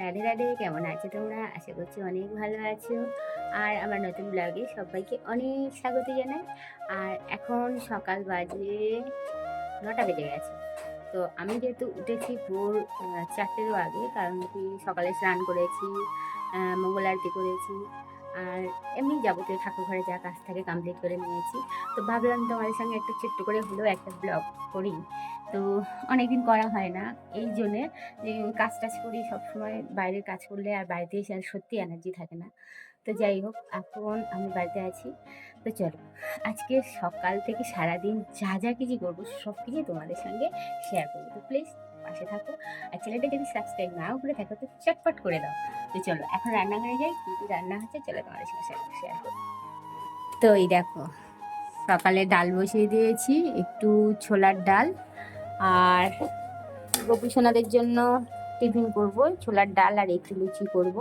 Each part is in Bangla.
রাধে রাধে, কেমন আছো তোমরা? আশা করছি অনেক ভালো আছো। আর আমার নতুন ব্লগে সবাইকে অনেক স্বাগত জানাই। আর এখন সকাল বাজে নটা বেজে গেছে। তো আমি যেহেতু উঠেছি ভোর চারটেরও আগে, কারণ কি সকালে স্নান করেছি মঙ্গল আরতি করেছি। আর এমনি যাবতীয় ঠাকুর ঘরে যা কাজ থাকে কমপ্লিট করে নিয়েছি। তো ভাবলাম তোমাদের সঙ্গে একটু ছোট্ট করে হলেও একটা ব্লগ করি। তো অনেকদিন করা হয় না, এই জন্যে যে কাজ টাজ করি, সবসময় বাইরের কাজ করলে আর বাড়িতে এসে আর সত্যি এনার্জি থাকে না। তো যাই হোক, এখন আমি বাড়িতে আছি। তো চলো, আজকে সকাল থেকে সারাদিন যা যা কিছু করব সব কিছুই তোমাদের সঙ্গে শেয়ার করব। তো প্লিজ পাশে থাকো আর চ্যানেলটা যদি সাবস্ক্রাইব নাও করে থাকো তো চটপট করে দাও। তো চলো, এখন রান্নাঘরে যাই কী রান্না হচ্ছে চলো তোমাদের সঙ্গে শেয়ার তো এই দেখো, সকালে ডাল বসিয়ে দিয়েছি, একটু ছোলার ডাল আর গোপী সোনাদের জন্য টিফিন করব, ছোলার ডাল আর একটু লুচি করব।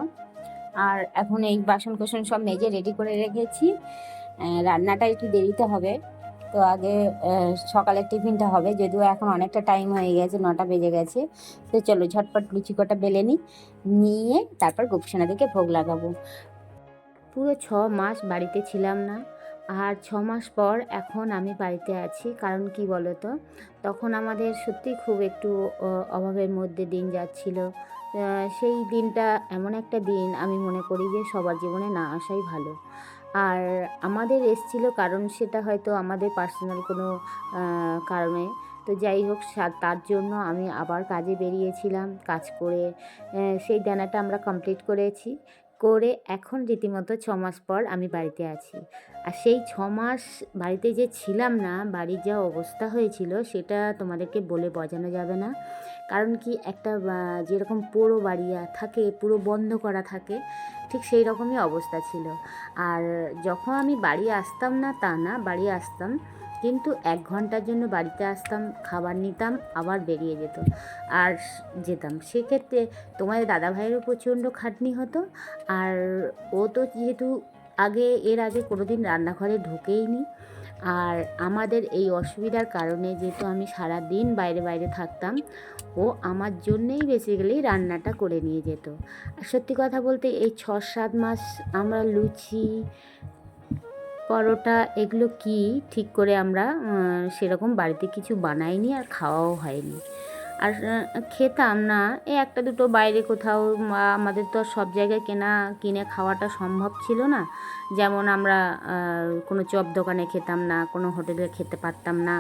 আর এখন এই বাসন কোসন সব মেজে রেডি করে রেখেছি। রান্নাটা একটু দেরিতে হবে। তো আগে সকালের টিফিনটা হবে, যদিও এখন অনেকটা টাইম হয়ে গেছে, নটা বেজে গেছে। তো চলো ঝটপট লুচি কটা বেলে নিই, নিয়ে তারপর গোপী সোনাদেরকে ভোগ লাগাবো। পুরো ছ মাস বাড়িতে ছিলাম না, আর ছ মাস পর এখন আমি বাড়িতে আছি, কারণ কি বলো তো তখন আমাদের সত্যি খুব একটু অভাবের মধ্যে দিন যাচ্ছিল। সেই দিনটা এমন একটা দিন আমি মনে করি যে সবার জীবনে না আসাই ভালো। আর আমাদের এসছিল কারণ সেটা হয়তো আমাদের পার্সোনাল কোনো কারণে। তো যাই হোক তার জন্য আমি আবার কাজে বেরিয়েছিলাম, কাজ করে সেই ডানাটা আমরা কমপ্লিট করেছি। করে এখন রীতিমতো ছ মাস পর আমি বাড়িতে আছি। আর সেই ছ মাস বাড়িতে যে ছিলাম না, বাড়ির যা অবস্থা হয়েছিল সেটা তোমাদেরকে বলে বোঝানো যাবে না। কারণ কি একটা যেরকম পুরো বাড়ি থাকে, পুরো বন্ধ করা থাকে, ঠিক সেই রকমই অবস্থা ছিল। আর যখন আমি বাড়ি আসতাম না তা না, বাড়ি আসতাম কিন্তু এক ঘণ্টার জন্য বাড়িতে আসতাম, খাবার নিতাম, আবার বেরিয়ে যেত আর যেতাম। সেক্ষেত্রে তোমাদের দাদাভাইয়েরও প্রচণ্ড খাটনি হতো আর ও তো যেহেতু আগে, এর আগে কোনো দিন রান্নাঘরে ঢুকেইনি আর আমাদের এই অসুবিধার কারণে যেহেতু আমি সারা দিন বাইরে বাইরে থাকতাম, ও আমার জন্যেই বেসিক্যালি রান্নাটা করে নিয়ে যেত। আর সত্যি কথা বলতে এই ছ, সাত মাস আমরা লুচি পরোটা এগুলো কি ঠিক করে আমরা সেরকম বাড়িতে কিছু বানাইনি আর খাওয়াও হয়নি। আর খেতাম না। এই একটা দুটো বাইরে কোথাও আমাদের তো সব জায়গায় কেনা, কিনে খাওয়াটা সম্ভব ছিল না। যেমন আমরা কোনো চপ দোকানে খেতাম না, কোনো হোটেলে খেতে পারতাম না।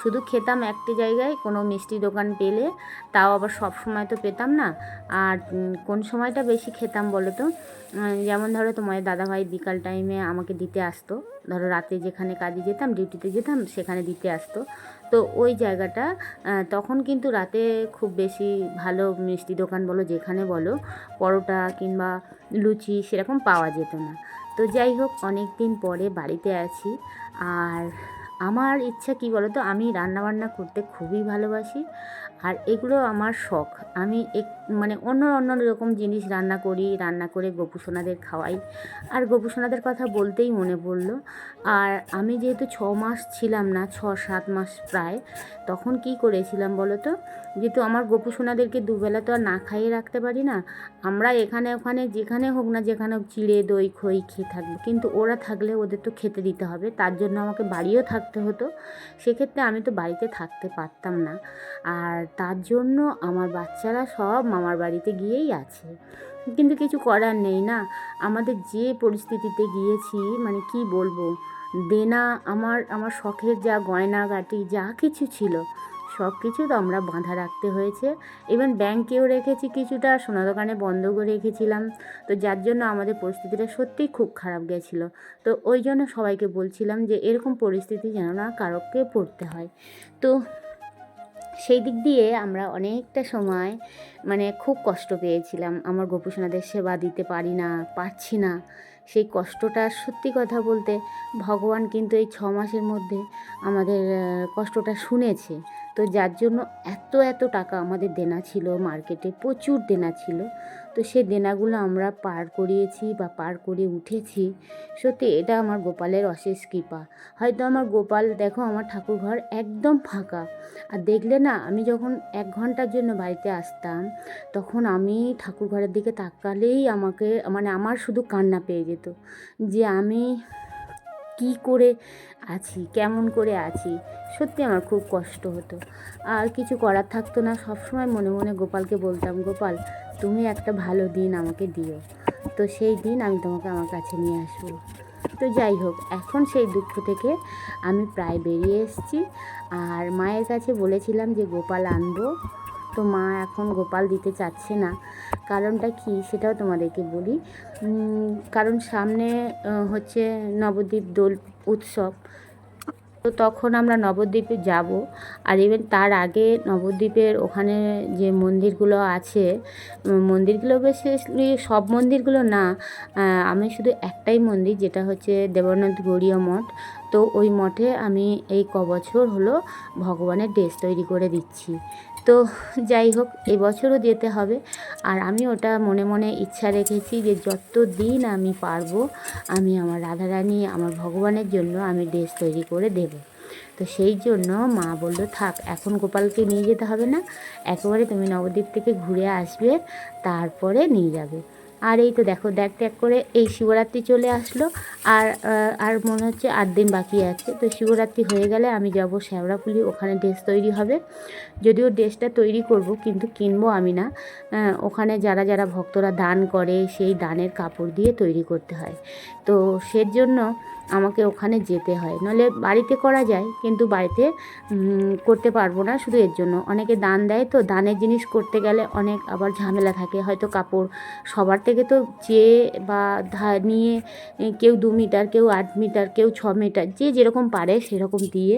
শুধু খেতাম একটি জায়গায়, কোনো মিষ্টি দোকান পেলে তাও আবার সব সময় তো পেতাম না। আর কোন সময়টা বেশি খেতাম বলো তো? যেমন ধরো তোমার দাদাভাই বিকাল টাইমে আমাকে দিতে আসতো। ধরো রাতে যেখানে কাজে যেতাম, ডিউটিতে যেতাম, সেখানে দিতে আসতো। তো ওই জায়গাটা তখন কিন্তু রাতে খুব বেশি ভালো মিষ্টি দোকান বলো, যেখানে বলো, পরোটা কিংবা লুচি সেরকম পাওয়া যেত না। তো যাই হোক অনেক দিন পরে বাড়িতে আছি। আর আমার ইচ্ছা কি বলো তো আমি রান্নাবান্না করতে খুবই ভালোবাসি। আর এগুলো আমার শখ। আমি এক মানে অন্য অন্য রকম জিনিস রান্না করি, রান্না করে গোপুসোনাদের খাওয়াই। আর গোপুসোনাদের কথা বলতেই মনে পড়ল। আর আমি যেহেতু ছ মাস ছিলাম না, ছ, সাত মাস প্রায়, তখন কি করেছিলাম বলো তো যেহেতু আমার গোপুসোনাদেরকে দুবেলা তো আর না খাইয়ে রাখতে পারি না, আমরা এখানে, ওখানে, যেখানে হোক না যেখানে হোক, চিড়ে, দই, খই খেয়ে থাকব। কিন্তু ওরা থাকলে ওদের তো খেতে দিতে হবে। তার জন্য আমাকে বাড়িও থাকতে হতো। সেক্ষেত্রে আমি তো বাড়িতে থাকতে পারতাম না। আর তার জন্য আমার বাচ্চারা সব মামার বাড়িতে গিয়েই আছে। কিন্তু কিছু করার নেই না। আমাদের যে পরিস্থিতিতে গিয়েছি মানে কি বলব? দেনা, আমার আমার শখের যা গয়নাগাটি, যা কিছু ছিল সব কিছু তো আমরা বাঁধা রাখতে হয়েছে। ইভেন ব্যাংকেও রেখেছি কিছুটা, সোনা দোকানে বন্ধ করে রেখেছিলাম। তো যার জন্য আমাদের পরিস্থিতিটা সত্যিই খুব খারাপ গেছিল। তো ওই জন্য সবাইকে বলছিলাম যে এরকম পরিস্থিতি যেন না কারোকে পড়তে হয়। তো সেই দিক দিয়ে আমরা অনেকটা সময় মানে খুব কষ্ট পেয়েছিলাম। আমার গোপুসোনাদের সেবা দিতে পারি না, পারছি না। সেই কষ্টটা সত্যি কথা বলতে ভগবান কিন্তু এই ছ মাসের মধ্যে আমাদের কষ্টটা শুনেছে। তো যার জন্য এত এত টাকা আমাদের দেনা ছিল মার্কেটে, প্রচুর দেনা ছিল। তো সে দেনাগুলো আমরা পার করিয়েছি বা পার করে উঠেছি। সত্যি এটা আমার গোপালের অশেষ কৃপা। হয়তো আমার গোপাল, দেখো আমার ঠাকুরঘর একদম ফাঁকা। আর দেখলে না, আমি যখন এক ঘণ্টার জন্য বাড়িতে আসতাম, তখন আমি ঠাকুর ঘরের দিকে তাকালেই আমাকে মানে আমার শুধু কান্না পেয়ে যেত। যে আমি কি করে আছি, কেমন করে আছি, সত্যি আমার খুব কষ্ট হতো। আর কিছু করার থাকতো না, সবসময় মনে মনে গোপালকে বলতাম, গোপাল, তুমি একটা ভালো দিন আমাকে দিও। তো সেই দিন আমি তোমাকে আমার কাছে নিয়ে আসব। তো যাই হোক, এখন সেই দুঃখ থেকে আমি প্রায় বেরিয়ে এসেছি। আর মায়ের কাছে বলেছিলাম যে, গোপাল আনব। তো মা এখন গোপাল দিতে চাচ্ছে না। কারণটা কি সেটাও তোমাদেরকে বলি। কারণ সামনে হচ্ছে নবদ্বীপ দোল উৎসব। তো তখন আমরা নবদ্বীপে যাব আর ইভেন তার আগে নবদ্বীপের ওখানে যে মন্দিরগুলো আছে মন্দিরগুলো বেসিক্যালি সব মন্দিরগুলো না আমি শুধু একটাই মন্দির যেটা হচ্ছে দেবানন্দ গৌরীয় মঠ। তো ওই মঠে আমি এই ক বছর হলো ভগবানের ড্রেস তৈরি করে দিচ্ছি। তো যাই হোক, এবছরও যেতে হবে। আর আমি ওটা মনে মনে ইচ্ছা রেখেছি যে যত দিন আমি পারব, আমি আমার রাধারানী, আমার ভগবানের জন্য আমি ড্রেস তৈরি করে দেব। তো সেই জন্য মা বলল, থাক, এখন গোপালকে নিয়ে যেতে হবে না। একেবারে তুমি নবদ্বীপ থেকে ঘুরে আসবে, তারপরে নিয়ে যাবে। আর এই তো দেখো, দেখ দেখ করে এই শিবরাত্রি চলে আসলো। আর আর মনে হচ্ছে আট দিন বাকি আছে। তো শিবরাত্রি হয়ে গেলে আমি যাব শ্যাওড়াফুলি ওখানে ড্রেস তৈরি হবে। যদিও ড্রেসটা তৈরি করব, কিন্তু কিনবো আমি না। ওখানে যারা যারা ভক্তরা দান করে, সেই দানের কাপড় দিয়ে তৈরি করতে হয়। তো সের জন্য আমাকে ওখানে যেতে হয়। নাহলে বাড়িতে করা যায়, কিন্তু বাড়িতে করতে পারব না শুধু এর জন্য। অনেকে দান দেয় তো, দানের জিনিস করতে গেলে অনেক আবার ঝামেলা থাকে। হয়তো কাপড় সবার থেকে তো চেয়ে বা নিয়ে কেউ দু মিটার, কেউ আট মিটার, কেউ ছ মিটার, যে যেরকম পারে সেরকম দিয়ে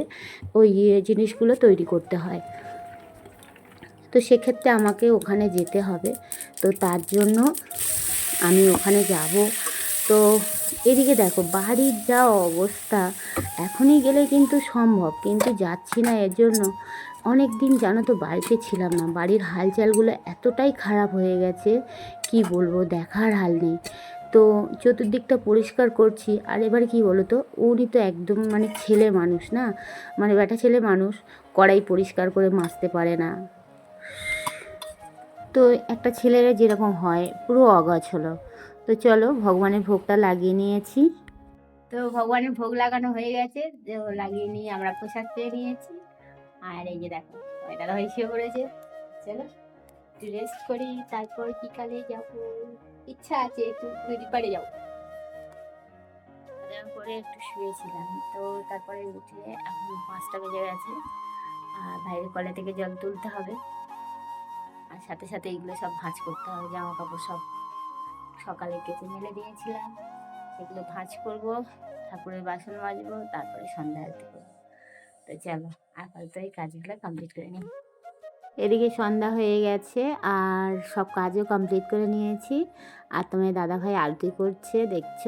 ওই ইয়ে জিনিসগুলো তৈরি করতে হয়। তো সেক্ষেত্রে আমাকে ওখানে যেতে হবে। তো তার জন্য আমি ওখানে যাব। তো এদিকে দেখো, বাড়ির যা অবস্থা, এখনই গেলে কিন্তু সম্ভব, কিন্তু যাচ্ছি না এর জন্য। অনেক দিন জানো তো বাড়িতে ছিলাম না, বাড়ির হালচালগুলো এতটাই খারাপ হয়ে গেছে কি বলব, দেখার হাল নেই। তো চতুর্দিকটা পরিষ্কার করছি, আর এবার কি বলো তো উনি তো একদম মানে ছেলে মানুষ না? মানে বেটা ছেলে মানুষ, কড়াই পরিষ্কার করে মাজতে পারে না। তো একটা ছেলেরা যেরকম হয়, পুরো অগাছ হলো। তো চলো, ভগবানের ভোগটা লাগিয়ে নিয়েছি। তো ভগবানের ভোগ লাগানো হয়ে গেছে, তো লাগিয়ে নিয়ে আমরা প্রসাদ পেয়ে নিয়েছি। আর এই যে দেখো এটা শুয়ে পড়েছে। চলো। একটু রেস্ট করি তারপর বিকালে যাব। ইচ্ছা আছে একটু নদীর পাড়ে যাব। করে একটু শুয়েছিলাম। তো তারপরে উঠে এখন পাঁচটা বেজে গেছে। আর বাইরের কলে থেকে জল তুলতে হবে। আর সাথে সাথে এগুলো সব ভাঁজ করতে হবে। জামা কাপড় সব সকালে কেচে মেলে দিয়েছিলাম। এগুলো ভাঁজ করব, ঠাকুরের বাসন মাজবো, তারপরে সন্ধ্যা আরতি করব। তো চলো, আপাতত এই কাজগুলো কমপ্লিট করে নিই। এদিকে সন্ধ্যা হয়ে গেছে আর সব কাজও কমপ্লিট করে নিয়েছি। আর তোমার দাদাভাই আলতি করছে, দেখছ?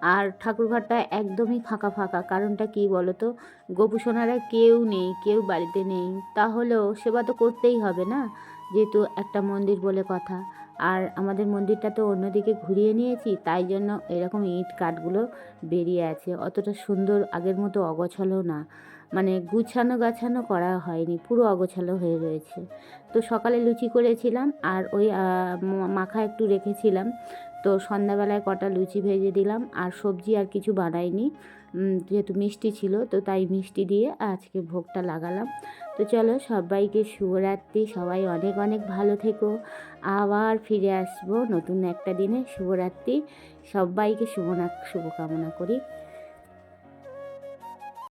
আর ঠাকুরঘরটা একদমই ফাঁকা ফাঁকা। কারণটা কি বলো তো গোপুসোনারা কেউ নেই, কেউ বাড়িতে নেই। তাহলেও সেবা তো করতেই হবে না? যেহেতু একটা মন্দির বলে কথা। আর আমাদের মন্দিরটা তো অন্যদিকে ঘুরিয়ে নিয়েছি, তাই জন্য এরকম ইট কাঠগুলো বেরিয়ে আছে। অতটা সুন্দর আগের মতো অগোছালো না। মানে গুছানো গাছানো করা হয়নি, পুরো অগোছালো হয়ে রয়েছে। তো সকালে লুচি করেছিলাম আর ওই মাখা একটু রেখেছিলাম। তো সন্ধ্যাবেলায় কটা লুচি ভেজে দিলাম আর সবজি আর কিছু বানাইনি। যেহেতু মিষ্টি ছিল, তো তাই মিষ্টি দিয়ে আজকে ভোগটা লাগালাম। তো চলো সবাইকে শুভরাত্রি, সবাই অনেক অনেক ভালো থেকো। আবার ফিরে আসব নতুন একটা দিনে। শুভরাত্রি, সবাইকে শুভ শুভকামনা করি।